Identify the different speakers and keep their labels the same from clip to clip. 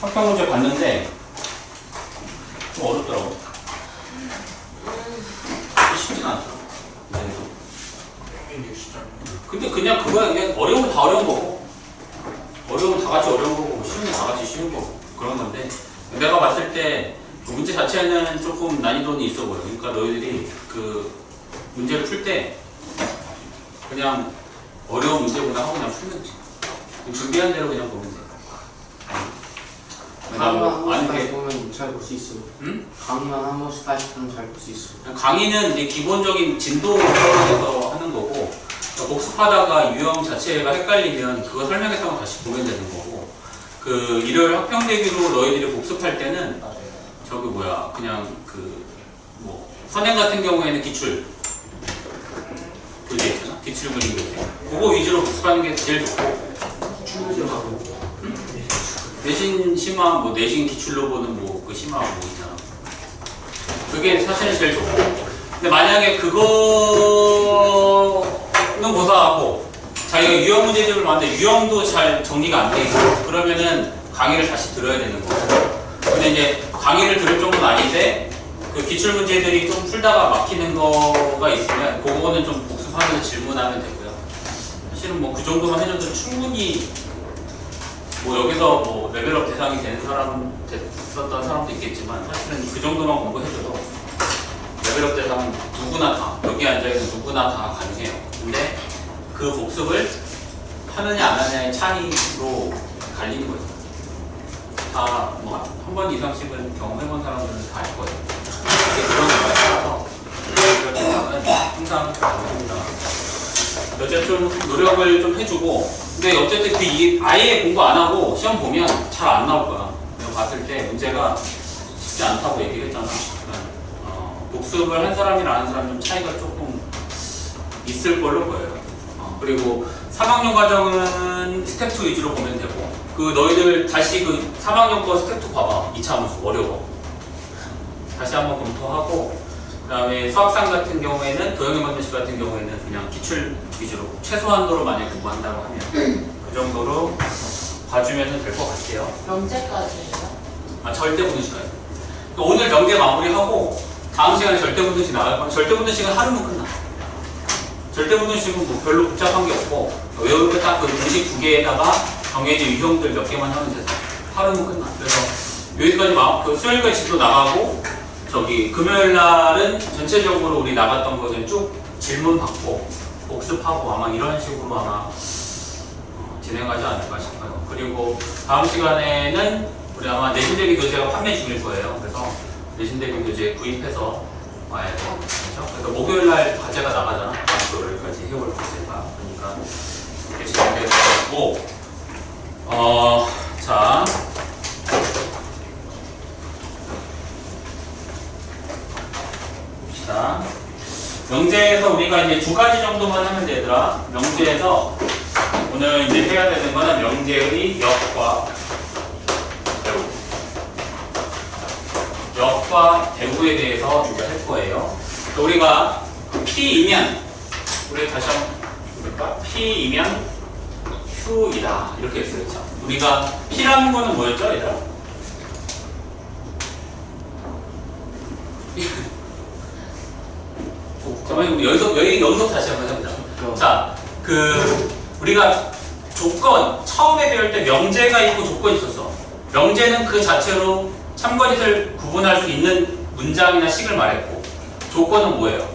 Speaker 1: 학평 문제 봤는데 좀 어렵더라고. 쉽진. 네. 근데 그냥 그거야 그냥 어려우면 다 어려운 거고 어려우면 다 같이 어려운 거고 쉬우면 다 같이 쉬운 거고 그런 건데 내가 봤을 때 문제 자체는 조금 난이도는 있어 보여. 그러니까 너희들이 그 문제를 풀 때 그냥 어려운 문제보다 하고 그냥 풀면 돼. 준비한 대로 그냥 보면 돼.
Speaker 2: 강의만
Speaker 1: 한뭐 아는
Speaker 2: 번씩
Speaker 1: 게
Speaker 2: 보면 잘 볼 수 있어.
Speaker 1: 응?
Speaker 2: 강의만 한 번씩 다시 보면 잘 볼 수 있어.
Speaker 1: 강의는 이제 기본적인 진도 설명해서 하는 거고 그러니까 복습하다가 유형 자체가 헷갈리면 그거 설명했던 거 다시 보면 되는 거고 그 일요일 학평대기로 너희들이 복습할 때는 저기 뭐야 그냥 그 뭐 선행 같은 경우에는 기출 교재 있잖아 기출 그림 교재 그거 위주로 복습하는 게 제일 좋고
Speaker 2: 추우셔가고.
Speaker 1: 내신 심화 뭐 내신 기출로 보는 뭐 그 심화 뭐 있잖아. 그게 사실은 제일 좋고. 근데 만약에 그거는 고사하고 자기가 유형 문제집을 봤는데 유형도 잘 정리가 안 돼 있어. 그러면은 강의를 다시 들어야 되는 거고. 근데 이제 강의를 들을 정도는 아닌데 그 기출 문제들이 좀 풀다가 막히는 거가 있으면 그거는 좀 복습하면서 질문하면 되고요. 사실은 뭐 그 정도만 해줘도 충분히 뭐 여기서 뭐 레벨업 대상이 되는 사람 됐었던 사람도 있겠지만 사실은 그 정도만 공부해줘도 레벨업 대상은 누구나 다 여기 앉아있는 누구나 다 가능해요. 근데 그 복습을 하느냐 안 하느냐의 차이로 갈리는 거죠. 다 뭐 한 번 이상씩은 경험해본 사람들은 다 알 거예요. 그런 거에 따라서 레벨업 대상은 항상 다릅니다. 어쨌든 노력을 좀 해주고 근데 어쨌든 그 이, 아예 공부 안 하고 시험 보면 잘 안 나올 거야. 내가 봤을 때 문제가 쉽지 않다고 얘기를 했잖아. 어, 복습을 한 사람이랑 안 한 사람 좀 차이가 조금 있을 걸로 보여요. 어, 그리고 3학년 과정은 스텝 2 위주로 보면 되고 그 너희들 다시 그 3학년 거 스텝 2 봐봐. 2차 함수. 어려워. 다시 한번 검토하고 그 다음에 수학상 같은 경우에는 도형의 방정식 같은 경우에는 그냥 기출 위주로 최소한도로 만약 공부한다고 하면 그 정도로 봐주면 될 것 같아요.
Speaker 3: 언제까지예요?
Speaker 1: 아 절대 분수식까지. 오늘 명제 마무리하고 다음 시간에 절대 분수식 나갈 거면 절대 분수식은 하루면 끝나. 절대 분수식은 뭐 별로 복잡한 게 없고 외울 때딱그 분식 두 개에다가 정해진 유형들 몇 개만 하면 돼서 하루면 끝나. 그래서 여기까지 마, 그 수요일까지 집도 나가고 저기 금요일 날은 전체적으로 우리 나갔던 거 그냥 쭉 질문 받고 복습하고 아마 이런 식으로 아마 어, 진행하지 않을까 싶어요. 그리고 다음 시간에는 우리 아마 내신 대비 교재가 판매 중일 거예요. 그래서 내신 대비 교재 구입해서 와야 돼요. 그렇죠? 그래서 목요일 날 과제가 나가잖아. 월요일까지 해올 과제가. 그러니까 이렇게 진행되고 어, 자. 봅시다. 명제에서 우리가 이제 두 가지 정도만 하면 되더라. 명제에서 오늘 이제 해야 되는 거는 명제의 역과 배우. 역과 배우에 대해서 이제 할 거예요. 그러니까 우리가 P이면 우리 다시 한번 볼까? P이면 Q이다 이렇게 했어요. 그렇죠? 우리가 P라는 거는 뭐였죠, 얘들아? 우리 여기서 여기 여기서 다시 한번 해보자. 자, 그 우리가 조건 처음에 배울 때 명제가 있고 조건이 있었어. 명제는 그 자체로 참거짓을 구분할 수 있는 문장이나 식을 말했고 조건은 뭐예요?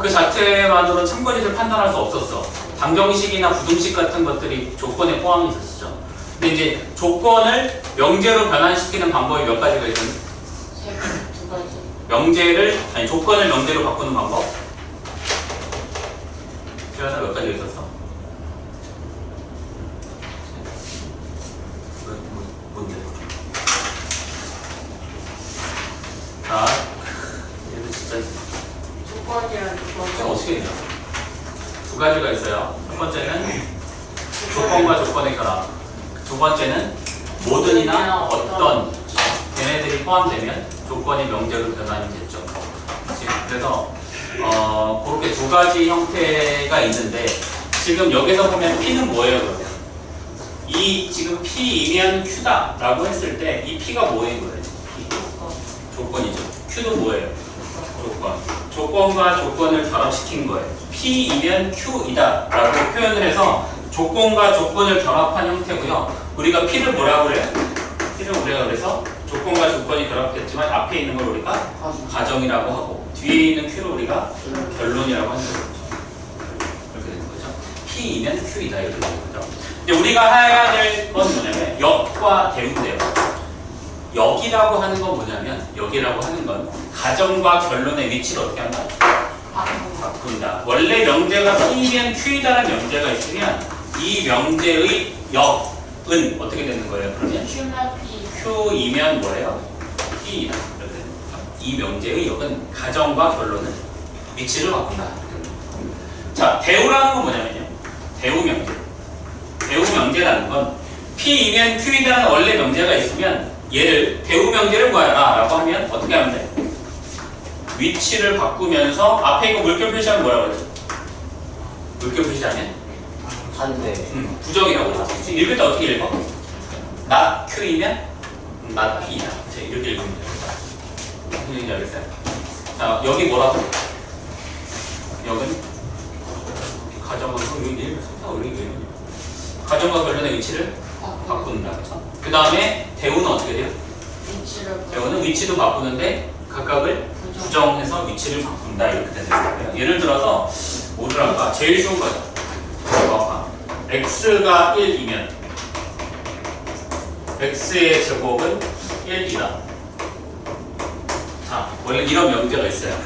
Speaker 1: 그 자체만으로 참거짓을 판단할 수 없었어. 방정식이나 부등식 같은 것들이 조건에 포함이 있었죠. 근데 이제 조건을 명제로 변환시키는 방법이 몇 가지가
Speaker 3: 가지.
Speaker 1: 명제를 아니 조건을 명제로 바꾸는 방법? 필요하다 몇 가지가 있었어? 뭔데? 자, 얘도 진짜
Speaker 3: 조건이랑
Speaker 1: 좀
Speaker 3: 조건.
Speaker 1: 어떻게 되냐? 두 가지가 있어요. 첫 번째는 조건과 조건의 결합. 두 번째는 모든이나 어떤 얘네들이 포함되면 조건이 명제로 변환이 됐죠. 그래서 어, 그렇게 두 가지 형태가 있는데 지금 여기서 보면 P는 뭐예요 그러면? 이 지금 P이면 Q다 라고 했을 때 이 P가 뭐인 거예요? 조건이죠. Q도 뭐예요? 조건. 조건과 조건을 결합시킨 거예요. P이면 Q이다 라고 표현을 해서 조건과 조건을 결합한 형태고요. 우리가 P를 뭐라고 그래요? P를 우리가 그래서 조건과 조건이 결합했지만 앞에 있는 걸 우리가. 가정이라고 하고 뒤에 있는 Q를 우리가 결론이라고 하는 거죠. 이렇게 되는 거죠. P이면 Q이다 이렇게 되는 거죠. 근데 우리가 해야 될 건 뭐냐면 역과 대우인데요. 역이라고 하는 건 뭐냐면 역이라고 하는 건 가정과 결론의 위치를 어떻게 한다? 바꾼다. 원래 명제가 P면 Q이다라는 명제가 있으면 이 명제의 역은 어떻게 되는 거예요? 그러면 Q이면 뭐예요? P이다. 이 명제의 역은 가정과 결론은 위치를 바꾼다. 자, 대우라는 건 뭐냐면요. 대우 명제. 대우 명제라는 건 P이면 Q이다라는 원래 명제가 있으면 얘를 대우 명제를 구하라 라고 하면 어떻게 하면 돼? 위치를 바꾸면서 앞에 이거 물결 표시하면 뭐라고 그러지? 물결 표시하면
Speaker 2: 반대.
Speaker 1: 음, 부정이라고 그러지. 읽을 때 어떻게 읽어? 나 Q이면 나 P이다. 자, 이렇게 읽으면 돼요. 무슨 얘기인지 알겠어요? 자, 여기 뭐라고? 여기는 가정과 여기 읽으면 여기 읽으면 가정과 결론의 위치를 바꾼다. 그 다음에 대우는 어떻게 돼요? 대우는 위치도 바꾸는데 각각을
Speaker 3: 부정
Speaker 1: 부정해서 위치를 바꾼다 이렇게 되는 거예요. 예를 들어서 할까? 제일 쉬운 거죠. x가 1이면 x의 제곱은 1이다. 자, 원래 이런 명제가 있어요.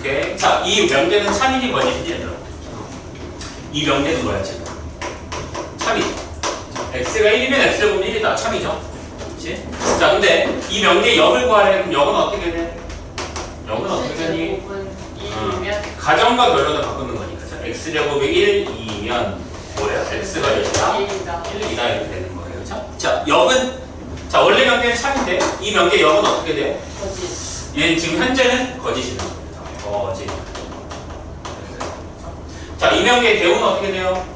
Speaker 1: 오케이. 자, 이 명제는 참이니 거짓이니 얘들아? 이 명제는 뭐야 지금? 참이지. x가 1이면 x제곱은 1이다. 참이죠. 그렇지? 자, 근데 이 명제의 역을 구하래. 그럼 역은 어떻게 돼? 역은 어떻게 되니?
Speaker 3: 1이면
Speaker 1: 가정과 결론을 바꾸는 거니까. 자, x제곱이 1이면 뭐예요? x가 몇이다?
Speaker 3: 1이다
Speaker 1: 1이다 이렇게 되는 거예요. 그렇죠? 자, 역은 자, 원래 명제는 참인데 이 명제의 역은 어떻게 돼요?
Speaker 3: 거짓
Speaker 1: 얘는 지금 현재는 거짓이다. 거짓. 자, 이 명제의 대우는 어떻게 돼요?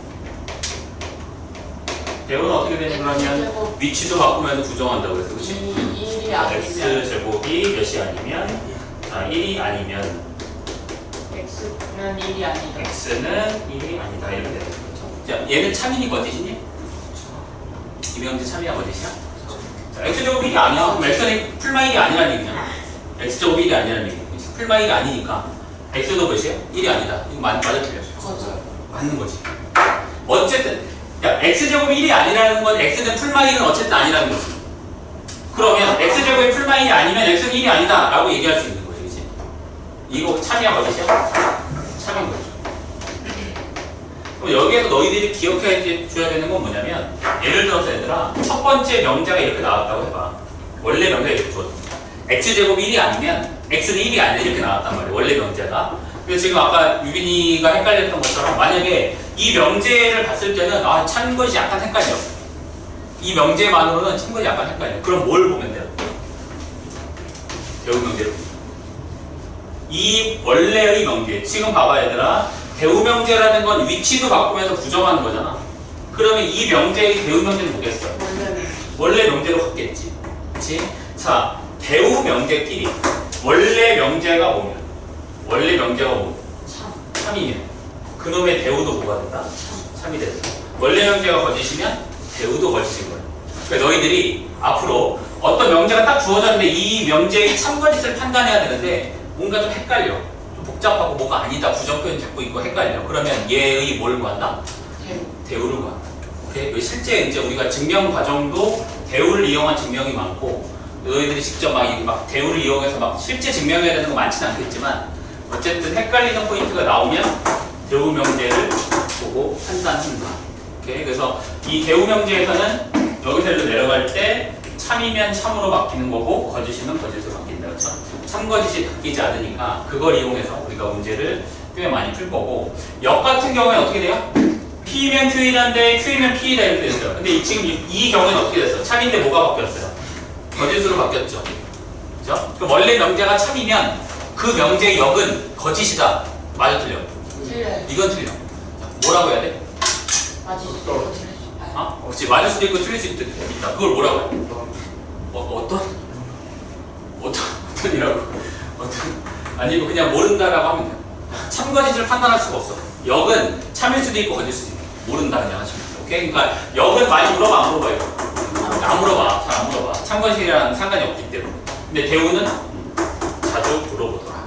Speaker 1: 대우는 어떻게 되냐 그러면 위치도 바꾸면서 부정한다고 그랬어. 그렇지?
Speaker 3: 1이 아니면
Speaker 1: x 제곱이 몇이 아니면 자, 1이 아니면
Speaker 3: x는 1이 아니다
Speaker 1: x는 1이 아니다 이렇게 되는 거죠. 자, 얘는 참이니 거짓이니? 이명제 참이야 거짓이야? 자, x 제곱 1이 아니야. 그럼 x는 풀마일이 아니라는 얘기잖아. X 제곱 1이 아니라는 얘기. 그치? 풀마일이 아니니까 x도 몇이야? 1이 아니다. 이거 맞, 맞아 틀려? 맞는 거지. 어쨌든 야, x제곱이 1이 아니라는 건 x는 풀마일은 어쨌든 아니라는 거지. 그러면 x제곱이 풀마일이 아니면 x는 1이 아니다 라고 얘기할 수 있는 거지. 그치? 이거 참이야 거짓이야? 참인 거죠. 그럼 여기에서 너희들이 기억해 줘야 되는 건 뭐냐면 예를 들어서 얘들아 첫 번째 명제가 이렇게 나왔다고 해봐. 원래 명제가 이렇게 주었어. X제곱이 1이 아니면 x는 1이 아니다 이렇게 나왔단 말이야. 원래 명제가. 근데 지금 아까 유빈이가 헷갈렸던 것처럼 만약에 이 명제를 봤을 때는 아, 찬 것이 약간 헷갈려. 이 명제만으로는 찬 것이 약간 헷갈려. 그럼 뭘 보면 돼요? 대우 명제를. 이 원래의 명제. 지금 봐봐 얘들아. 대우 명제라는 건 위치도 바꾸면서 부정하는 거잖아. 그러면 이 명제의 대우 명제는 뭐겠어?
Speaker 3: 원래
Speaker 1: 명제로 갔겠지. 그치? 자, 대우 명제끼리 원래 명제가 뭐냐? 원래 명제가 뭐?
Speaker 3: 참
Speaker 1: 참이면 그놈의 대우도 뭐가 된다? 참이 된다. 원래 명제가 거짓이면 대우도 거짓인 거야. 그러니까 너희들이 앞으로 어떤 명제가 딱 주어졌는데 이 명제의 참거짓을 판단해야 되는데 뭔가 좀 헷갈려. 좀 복잡하고 뭐가 아니다. 부정 표현 자꾸 있고 헷갈려. 그러면 얘의 뭘 구한다?
Speaker 3: 대우
Speaker 1: 대우를 구한다. 오케이? 실제 이제 우리가 증명 과정도 대우를 이용한 증명이 많고 너희들이 직접 막, 이- 막 대우를 이용해서 막 실제 증명해야 되는 거 많지는 않겠지만 어쨌든 헷갈리는 포인트가 나오면 대우 명제를 보고 판단한다. 오케이? 그래서 이 대우 명제에서는 여기서로 내려갈 때 참이면 참으로 바뀌는 거고 거짓이면 거짓으로 바뀐다. 그렇죠? 참거짓이 바뀌지 않으니까 그걸 이용해서 우리가 문제를 꽤 많이 풀 거고 역 같은 경우에 어떻게 돼요? P면 Q이란데 Q이면 P이다 이렇게 됐어요. 근데 이- 지금 이, 이 경우에는 어떻게 됐어? 참인데 뭐가 바뀌었어요? 거짓으로 바뀌었죠. 그죠? 그 원래 명제가 참이면 그 명제의 역은 거짓이다. 맞아 틀려.
Speaker 3: 틀려요
Speaker 1: 이건 틀려. 자, 뭐라고 해야 돼?
Speaker 3: 맞지 거짓
Speaker 1: 어? 그렇지 맞을 수도 있고 틀릴 수도 있다. 그걸 뭐라고 해? 어, 어떤? 어떤? 어떤이라고? 어떤? 아니고 그냥 모른다라고 하면 돼요. 참 거짓을 판단할 수가 없어. 역은 참일 수도 있고 거짓 수도 있고 모른다 그냥 하시면 돼요. 오케이? 그러니까 역은 많이 물어봐 안 물어봐요? 안 물어봐. 잘 안 물어봐. 참거짓이랑 상관이 없기 때문에. 근데 대우는 자주 물어보더라.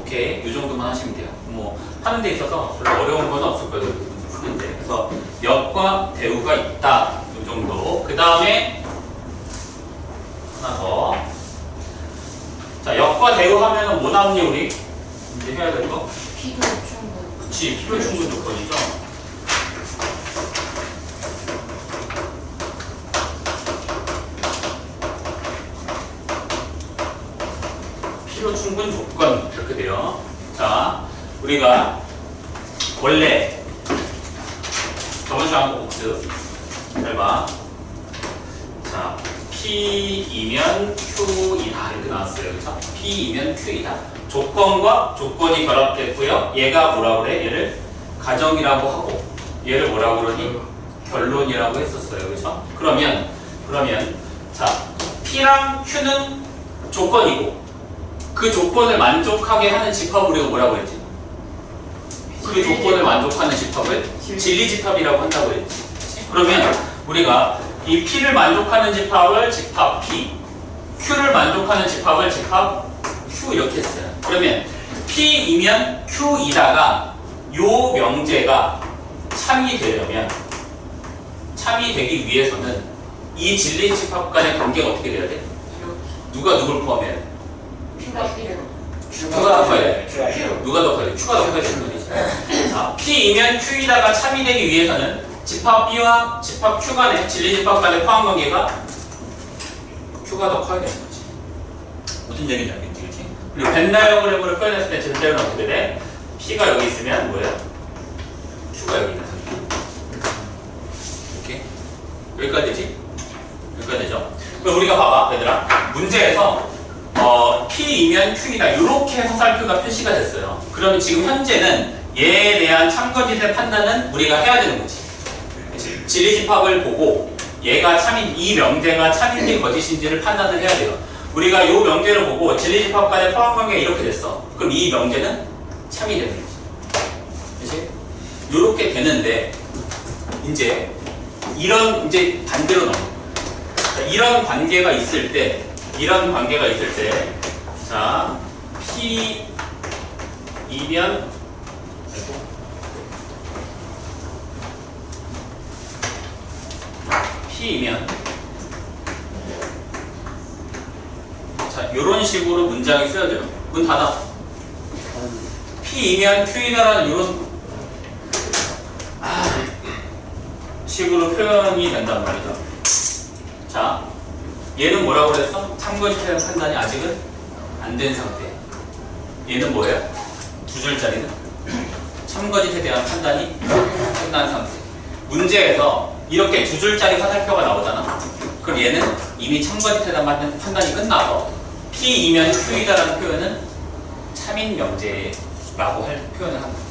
Speaker 1: 오케이? 이 정도만 하시면 돼요. 뭐 하는 데 있어서 별로 어려운 건 없을 거예요. 푸는데. 그래서 역과 대우가 있다. 이 정도. 그 다음에 하나 더. 자, 역과 대우 하면은 뭐 나오니 우리? 이제 해야 될 거?
Speaker 3: 필요 충분.
Speaker 1: 그치, 필요 충분 조건이죠. 충분 조건 이렇게 돼요. 자, 우리가 원래 저번 시간 한 복습 잘 봐. 자, P이면 Q이다 이렇게 나왔어요. 그렇죠? P이면 Q이다. 조건과 조건이 결합됐고요. 얘가 뭐라 그래? 얘를 가정이라고 하고 얘를 뭐라고 그러니? 결론이라고 했었어요. 그렇죠? 그러면 그러면 자, P랑 Q는 조건이고 그 조건을 만족하게 하는 집합을 우리가 뭐라고 했지? 그 조건을 만족하는 집합을 진리 집합이라고 한다고 했지. 그러면 우리가 이 P를 만족하는 집합을 집합 P, Q를 만족하는 집합을 집합 Q 이렇게 했어요. 그러면 P이면 Q이다가 요 명제가 참이 되려면 참이 되기 위해서는 이 진리 집합 간의 관계가 어떻게 돼야 돼? 누가 누굴 포함해야 돼? 누가 더 커야 돼? 누가 더 커야 돼? Q가 더 커야 되는 거지. 자, P이면 Q이다가 참이 되기 위해서는 집합 B와 집합 Q 간의 진리 집합 간의 포함 관계가 Q가 더 커야 되는 거지. 무슨 얘기인지 알겠지, 그렇지? 그리고 벤 다이어그램으로 표현했을 때 전체는 어떻게 돼? P가 여기 있으면 뭐예요? Q가 여기 있는 상태. 여기까지지? 여기까지 되죠? 그럼 우리가 봐봐, 얘들아. 문제에서 어, P이면 Q이다 이렇게 화살표가 표시가 됐어요. 그러면 지금 현재는 얘에 대한 참거짓의 판단은 우리가 해야 되는 거지. 진리집합을 보고 얘가 참인 이 명제가 참인지 거짓인지를 판단을 해야 돼요. 우리가 이 명제를 보고 진리집합 간의 포함 관계가 이렇게 됐어. 그럼 이 명제는 참이 되는 거지. 그치? 이렇게 되는데 이제 이런 이제 반대로 넘어. 자, 이런 관계가 있을 때 이런 관계가 있을 때, 자, P 이면 P이면 자, 이런 식으로 문장이 쓰여져요. 문 닫아. P이면 Q이다라는 이런 식으로 표현이 된단 말이죠. 자, 얘는 뭐라고 그랬어? 대한 판단이 아직은 안 된 상태. 얘는 뭐예요? 두 줄짜리는 참거짓에 대한 판단이 끝난 상태. 문제에서 이렇게 두 줄짜리 화살표가 나오잖아. 그럼 얘는 이미 참거짓에 대한 판단- 판단이 끝나서 P이면 Q이다라는 표현은 참인 명제라고 할 표현을 합니다.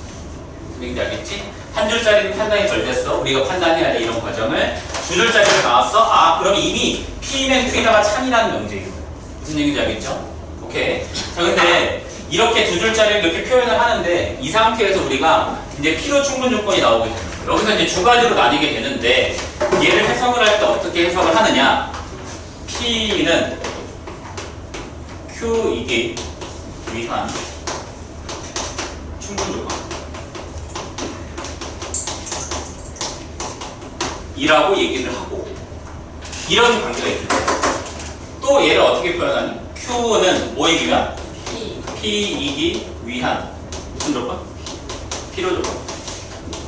Speaker 1: 무슨 얘기인지 알겠지? 한 줄짜리는 판단이 덜 됐어. 우리가 판단해야 돼 이런 과정을. 두 줄짜리가 나왔어. 아 그럼 이미 P면 Q에다가 참이라는 명제인 거야. 무슨 얘기인지 알겠죠? 오케이. 자 근데 이렇게 두 줄짜리를 이렇게 표현을 하는데 이 상태에서 우리가 이제 필요 충분 조건이 나오게 됩니다. 여기서 이제 두 가지로 나뉘게 되는데 얘를 해석을 할 때 어떻게 해석을 하느냐? P는 Q이기 위한 충분 조건. 이라고 얘기를 하고 이런 관계가 있습니다. 또 얘를 어떻게 표현하니? Q는 뭐이기 위한?
Speaker 3: P.
Speaker 1: P이기 위한 무슨 조건? 필요 조건.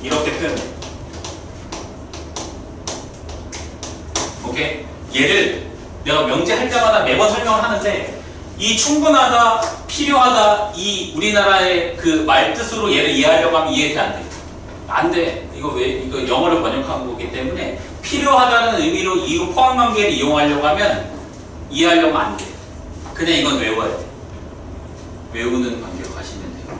Speaker 1: 이렇게 표현해. 오케이? 얘를 내가 명제할 때마다 매번 설명을 하는데 이 충분하다, 필요하다 이 우리나라의 그 말뜻으로 얘를 이해하려고 하면 이해가 안 돼. 안 돼. 이거 왜 이거 영어를 번역한 거기 때문에 필요하다는 의미로 이 포함 관계를 이용하려고 하면 이해하려면 안 돼. 그냥 이건 외워야 돼. 외우는 관계로 가시면 돼요.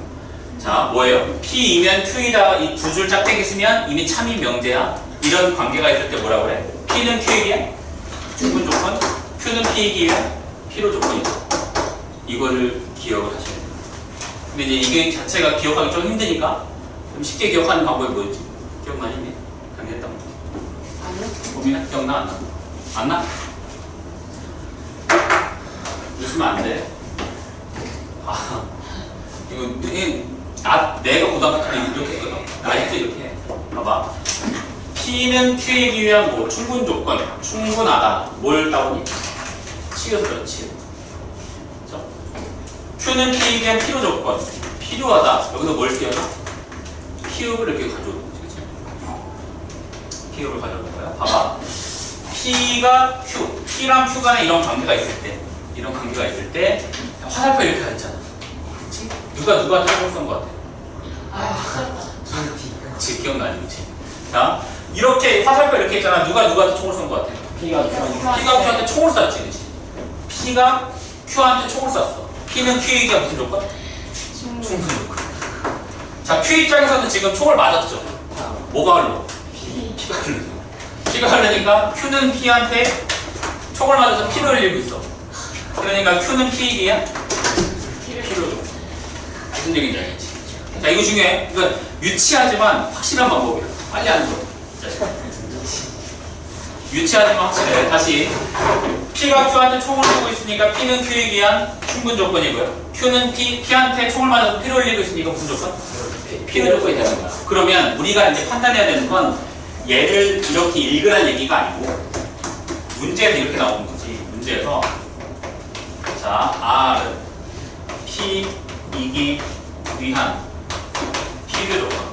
Speaker 1: 자, 뭐예요? P이면 Q이다 이 두 줄 짝대기 쓰면 이미 참인 명제야. 이런 관계가 있을 때 뭐라 그래? P는 위한 충분 조건, Q는 P이기 위한 필요 조건이다. 이거를 기억을 하셔야 돼요. 근데 이제 이게 자체가 기억하기 좀 힘드니까 좀 쉽게 기억하는 방법이 뭐였지? 기억나니? 강의했던 거.
Speaker 3: 아니요.
Speaker 1: 고민해? 기억나? 안 나? 안 나? 웃으면 안 돼. 아, 이거, 이게 나, 내가 고등학교 때 이렇게 했거든. 나이도 이렇게 해. 봐봐. P는 Q이기 위한 뭐 충분 조건, 충분하다. 뭘 따오니? 치여서 그렇지. 그죠? Q는 P이기 위한 필요 조건, 필요하다. 여기서 뭘 띄워놔? Q를 이렇게 가져오 Q를 가져오는 거야. 봐봐. P가 Q, P랑 Q 간에 이런 관계가 있을 때, 이런 관계가 있을 때 화살표 이렇게 가있잖아. 그치? 누가 누구한테 총을 쏜것 같아?
Speaker 3: 아.
Speaker 1: 그치, 기억나지, 그치? 자, 이렇게 화살표 이렇게 있잖아. 누가 누구한테 총을 쏜 것 같아?
Speaker 2: P가
Speaker 1: Q한테 총을 쐈지, 그치? P가 Q한테 총을 쐈어. P는 Q에게 무슨 조건?
Speaker 3: 충분.
Speaker 1: 충분 조건. 자, Q 입장에서는 지금 총을 맞았죠. 뭐가 흘러? 피가 흘러. 피가 흐르니까 Q는 P한테 총을 맞아서 피를 흘리고 있어. 그러니까 Q는 P이야? 피로 줘. 무슨 얘기인지 알겠지? 자, 이거 중요해. 이건 유치하지만 확실한 방법이야. 빨리 하는 거. 유치하지만 확실해. 다시. P가 Q한테 총을 쏘고 있으니까 P는 Q에 의한 충분 조건이고요. Q는 P, P한테 총을 맞아서 피를 흘리고 있으니까 무슨 조건? 피는 조건이 되는 거야. 그러면 우리가 이제 판단해야 되는 건 얘를 이렇게 읽으란 얘기가 아니고 문제에서 이렇게 나오는 거지. 문제에서 자, R은 P 이기 위한 필요 조건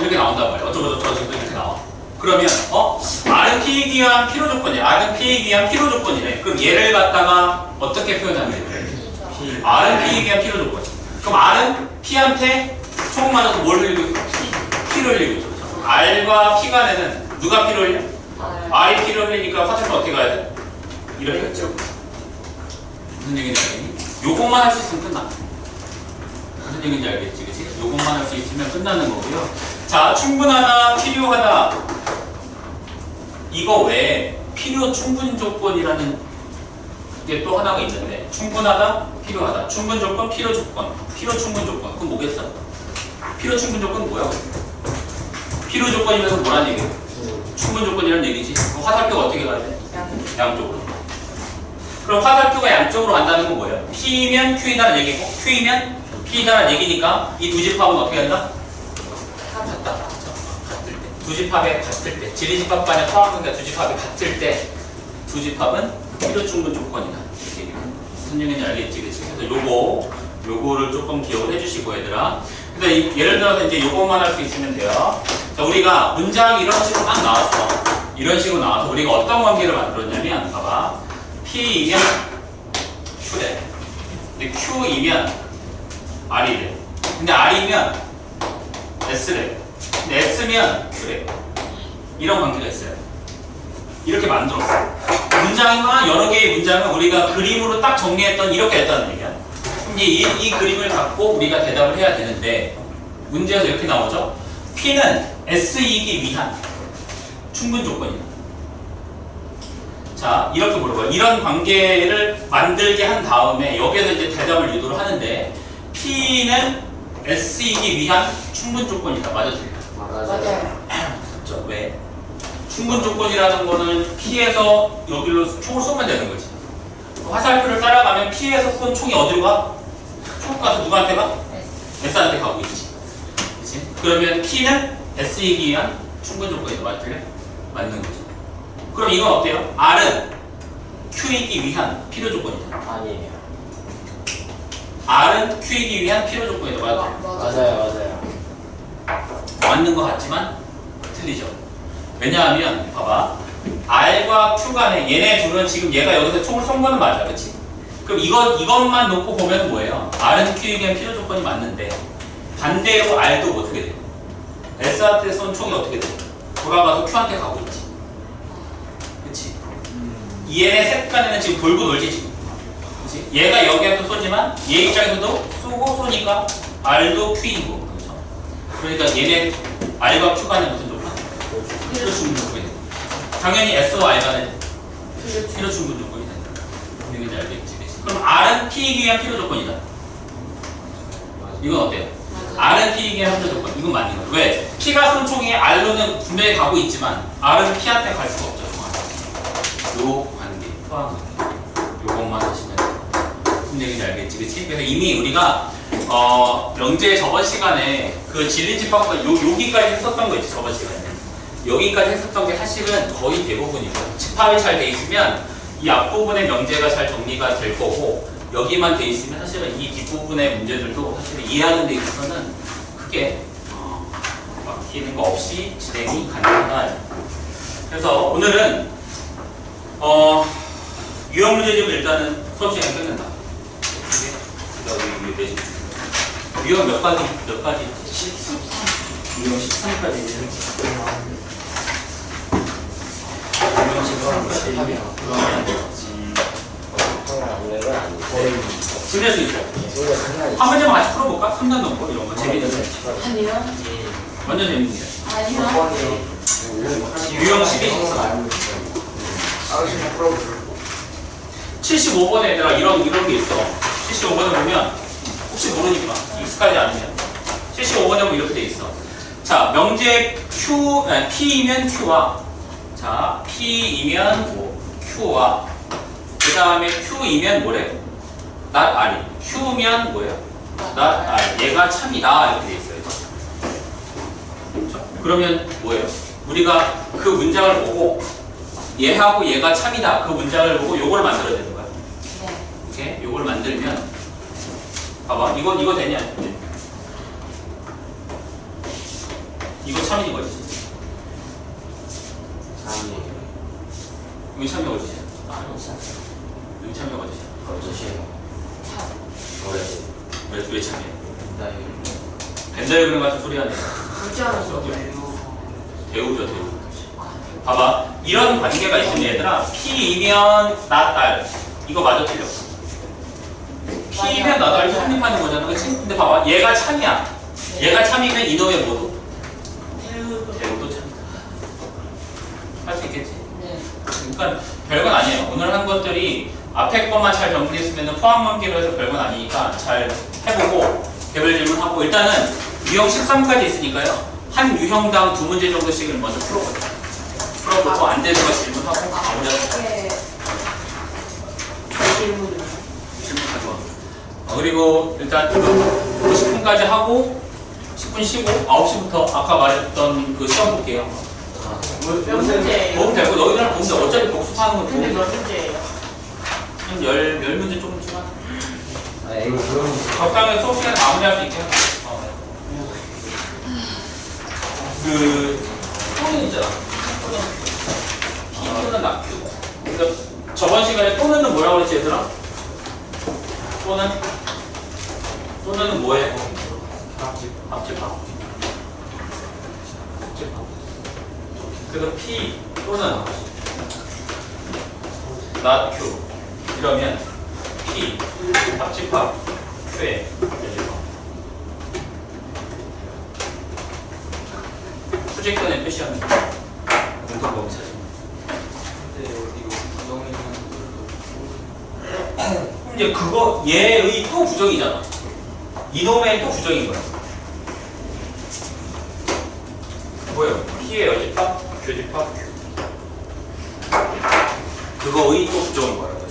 Speaker 1: 이렇게 나온단 말이야. 어쩌고 저쩌고 이렇게 나와. 그러면 어 R은 P이기 위한 필요 조건이야. R은 P이기 위한 필요 조건이래. 그럼 얘를 갖다가 어떻게 표현하면 돼? R은 P이기 위한 필요 조건. 그럼 R은 P한테 총 맞아서 뭘 흘리고 P를 흘리고. 그렇죠? R과 P 간에는 누가 P를 흘려?
Speaker 3: 아,
Speaker 1: R이 P를 흘리니까 화살표 어떻게 가야 돼? 이렇게 했죠. 무슨 얘기인지 알겠니? 요것만 할 수 있으면 끝나. 무슨 얘기인지 알겠지, 그치? 요것만 할 수 있으면 끝나는 거고요. 자, 충분하다, 필요하다. 이거 외에 필요 충분 조건이라는 게 또 하나가 있는데 충분하다, 필요하다. 충분 조건, 필요 조건. 필요 충분 조건. 그건 뭐겠어? 필요 충분 조건 뭐야? 필요 조건이면서 뭐란 얘기야? 충분 조건이라는 얘기지. 화살표가 어떻게 가야 돼?
Speaker 3: 양.
Speaker 1: 양쪽으로. 그럼 화살표가 양쪽으로 간다는 건 뭐예요? P면 Q이다는 얘기고 Q이면 P이다는 얘기니까 이 두 집합은 어떻게 한다? 같다. 같을 때. 두 집합에 같을 때. 지리집합간의 포함관계가 두 집합이 같을 때 두 집합은 필요 충분 조건이다. 무슨 얘기인지 알겠지? 그치? 그래서 요거 요거를 조금 기억을 해주시고 얘들아. 이- 예를 들어서 이제 요것만 할 수 있으면 돼요. 자, 우리가 문장이 이런 식으로 딱 나왔어. 이런 식으로 나와서 우리가 어떤 관계를 만들었냐면, 봐봐. P이면 Q래. 근데 Q이면 R이래. 근데 R이면 S래. 근데 S면 Q래. 이런 관계가 있어요. 이렇게 만들었어. 문장이나 여러 개의 문장을 우리가 그림으로 딱 정리했던 이렇게 했다는. 그럼 이, 이 그림을 갖고 우리가 대답을 해야 되는데 문제에서 이렇게 나오죠. P는 S이기 위한 충분 조건이다. 자, 이렇게 물어봐요. 이런 관계를 만들게 한 다음에 여기에서 이제 대답을 유도를 하는데 P는 S이기 위한 충분 조건이다. 맞아, 틀려?
Speaker 3: 맞아요.
Speaker 1: 그렇죠. 왜? 충분 조건이라는 거는 P에서 여기로 총을 쏘면 되는 거지. 화살표를 따라가면 P에서 쏜 총이 어디로 가? 총 가서 누구한테 가?
Speaker 3: S.
Speaker 1: S한테 가고 있지. 그치? 그러면 P는 S이기 위한 충분 조건이다. 맞을래? 맞는 거죠. 그럼 이건 어때요? R은 Q이기 위한 필요 조건이다.
Speaker 2: 아니에요.
Speaker 1: R은 Q이기 위한 필요 조건이다. 맞아?
Speaker 3: 아, 맞아요.
Speaker 2: 맞아요, 맞아요.
Speaker 1: 맞는 것 같지만 틀리죠. 왜냐하면 봐봐 R과 Q 간에 얘네 둘은 지금 얘가 여기서 총을 쏜 거는 맞아, 그렇지? 그럼 이것 이것만 놓고 보면 뭐예요? R은 Q에 대한 필요 조건이 맞는데 반대로 R도 어떻게 돼요? S한테 쏜 총이 어떻게 돼요? 돌아가서 Q한테 가고 있지. 그렇지? 이 얘네 셋 간에는 지금 돌고 놀지 지금. 그렇지? 얘가 여기한테 쏘지만 얘 입장에서도 쏘고 쏘니까 R도 Q이고 그렇죠? 그러니까 얘네 R과 Q 간의 무슨 조건? 필요 충분 조건이 된다. 당연히 S와 R 간의 필요 충분 된다. 이게 알겠지? 그럼 R은 P이기 위한 필요 조건이다. 이건 어때요? R은 P이기 위한 필요 조건. 이건 맞는 거예요. 왜? P가 손총이 R로는 분명히 가고 있지만 R은 P한테 갈 수가 없죠. 요 관계 포함 요것만 하시면. 무슨 얘기인지 알겠지, 그치? 그래서 이미 우리가 어, 명제 저번 시간에 그 진리집합과 요, 여기까지 했었던 거 있지, 저번 시간에. 여기까지 했었던 게 사실은 거의 대부분이고, 집합이 잘 돼 있으면 이 앞부분의 명제가 잘 정리가 될 거고, 여기만 돼 있으면 사실은 이 뒷부분의 문제들도 사실 이해하는 데 있어서는 크게 어, 막히는 거 없이 진행이 가능하다. 그래서 오늘은 어, 유형 문제집을 일단은 수업 시간에 끝낸다. 유형 몇 가지, 몇 가지?
Speaker 3: 13.
Speaker 1: 유형 13까지 있는 유형 13까 지 그러면 음, 끝낼 수 있어요. 한 문제만 같이 풀어볼까? 3단 넘고 이런 거 재밌는데.
Speaker 3: 아니요.
Speaker 1: 완전 재밌는데.
Speaker 3: 아니요.
Speaker 1: 유형 12, 75번에 얘들아 이런 이런 게 있어. 75번에 보면 혹시 모르니까 익숙하지 않으면 75번에 보면 이렇게 돼 있어. 자 명제 Q 아니, P이면 Q와 자 P이면 뭐 Q와 그 다음에 Q이면 뭐래? not R이. Q면 뭐예요? not R. 얘가 참이다 이렇게 돼 있어요. 그렇죠? 그러면 뭐예요? 우리가 그 문장을 보고 얘하고 얘가 참이다 그 문장을 보고 요걸 만들어야 되는 거야.
Speaker 3: 네.
Speaker 1: 이렇게 요걸 만들면 봐봐 이거 이거 되냐? 네. 이거 참인 거지. 이거 참이 거지. 이거 참이 거지.
Speaker 3: 참.
Speaker 1: 왜, 왜 참이야? 벤자이그램 같은 소리 하네.
Speaker 3: 어쩌라고.
Speaker 1: 대우죠 대우. 봐봐 이런 관계가 있으면 얘들아 P이면 나 딸 이거 맞아 틀려. P이면 나 딸 성립하는 거잖아? 근데 봐봐 얘가 참이야. 얘가 참이면 이놈의 뭐도 대우도 참이다. 할 수 있겠지?
Speaker 3: 네.
Speaker 1: 그러니까 별건 아니에요. 오늘 한 것들이 앞에 것만 잘 정리했으면 포함 관계로 해서 별건 아니니까 잘 해보고 개별 질문하고 일단은 유형 13까지 있으니까요. 한 유형당 두 문제 정도씩을 먼저 풀어보자. 풀어보고 안 되는 거 질문하고 마무리하자.
Speaker 3: 네. 질문을.
Speaker 1: 질문하고. 어, 그리고 일단 50분까지 하고 10분 쉬고 9시부터 아까 말했던 그 시험 볼게요.
Speaker 3: 몇 문제예요?
Speaker 1: 도움 되고 너희들은 보면 돼. 어차피 복습하는 건
Speaker 3: 근데
Speaker 1: 도움
Speaker 3: 몇 문제예요?
Speaker 1: 한 열, 열 문제 조금씩만. 적당히 수업 시간에 마무리할 수 있게. 어. 그, 또는 있잖아. P 또는 낙규. 그러니까 저번 시간에 또는은 뭐라고 그랬지, 얘들아? 또는? 또는은 뭐해? 합집합. 그래서 P 또는 not Q. 이러면 P 합집합 Q의. 수직선에 표시하는 공통 범위 사진. 그럼 이제 그거 얘의 또 부정이잖아. 이놈의 또 부정인 거야. 뭐예요? P의 Q. 또 부정인 거라고 했어.